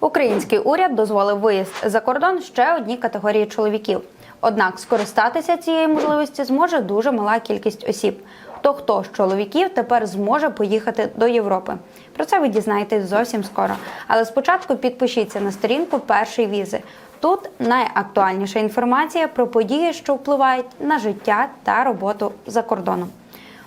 Український уряд дозволив виїзд за кордон ще одній категорії чоловіків. Однак скористатися цією можливістю зможе дуже мала кількість осіб. То хто з чоловіків тепер зможе поїхати до Європи? Про це ви дізнаєтесь зовсім скоро. Але спочатку підпишіться на сторінку першої візи. Тут найактуальніша інформація про події, що впливають на життя та роботу за кордоном.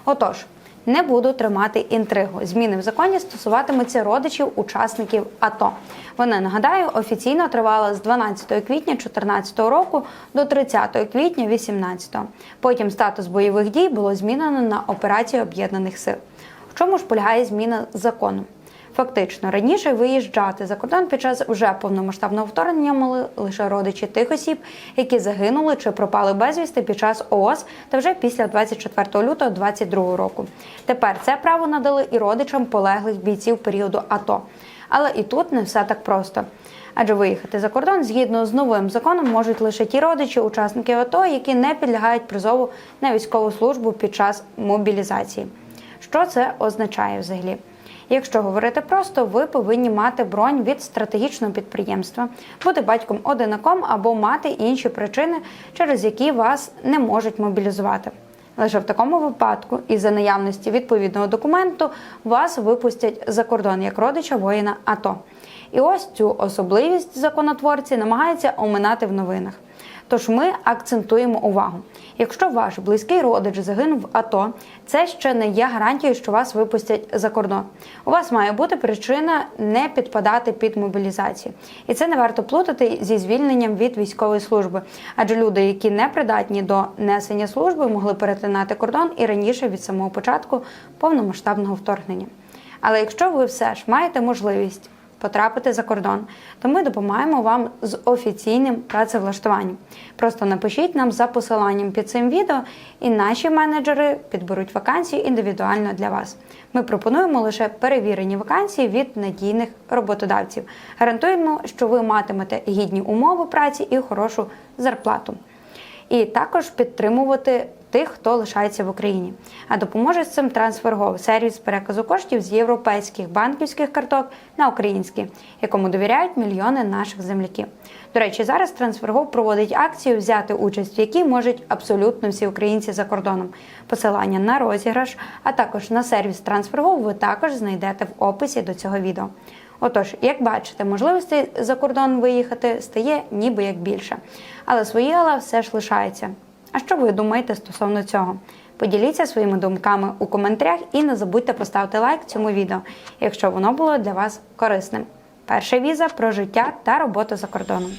Отож, не буду тримати інтригу. Зміни в законі стосуватимуться родичів учасників АТО. Вони нагадаю офіційно тривала з 12 квітня 2014 року до 30 квітня 2018. Потім статус бойових дій було змінено на операцію об'єднаних сил. В чому ж полягає зміна закону? Фактично, раніше виїжджати за кордон під час вже повномасштабного вторгнення могли лише родичі тих осіб, які загинули чи пропали безвісти під час ООС та вже після 24 лютого 2022 року. Тепер це право надали і родичам полеглих бійців періоду АТО. Але і тут не все так просто. Адже виїхати за кордон згідно з новим законом можуть лише ті родичі, учасників АТО, які не підлягають призову на військову службу під час мобілізації. Що це означає взагалі? Якщо говорити просто, ви повинні мати бронь від стратегічного підприємства, бути батьком одинаком або мати інші причини, через які вас не можуть мобілізувати. Лише в такому випадку, і за наявності відповідного документу, вас випустять за кордон як родича воїна АТО. І ось цю особливість законотворці намагаються оминати в новинах. Тож ми акцентуємо увагу. Якщо ваш близький родич загинув в АТО, це ще не є гарантією, що вас випустять за кордон. У вас має бути причина не підпадати під мобілізацію. І це не варто плутати зі звільненням від військової служби, адже люди, які не придатні до несення служби, могли перетинати кордон і раніше від самого початку повномасштабного вторгнення. Але якщо ви все ж маєте можливість потрапити за кордон, то ми допомагаємо вам з офіційним працевлаштуванням. Просто напишіть нам за посиланням під цим відео, і наші менеджери підберуть вакансії індивідуально для вас. Ми пропонуємо лише перевірені вакансії від надійних роботодавців. Гарантуємо, що ви матимете гідні умови праці і хорошу зарплату. І також підтримувати тих, хто лишається в Україні. А допоможе з цим TransferGo – сервіс переказу коштів з європейських банківських карток на українські, якому довіряють мільйони наших земляків. До речі, зараз TransferGo проводить акцію взяти участь, в якій можуть абсолютно всі українці за кордоном. Посилання на розіграш, а також на сервіс TransferGo ви також знайдете в описі до цього відео. Отож, як бачите, можливостей за кордон виїхати стає ніби як більше. Але свої але все ж лишається. А що ви думаєте стосовно цього? Поділіться своїми думками у коментарях і не забудьте поставити лайк цьому відео, якщо воно було для вас корисним. Перша віза про життя та роботу за кордоном.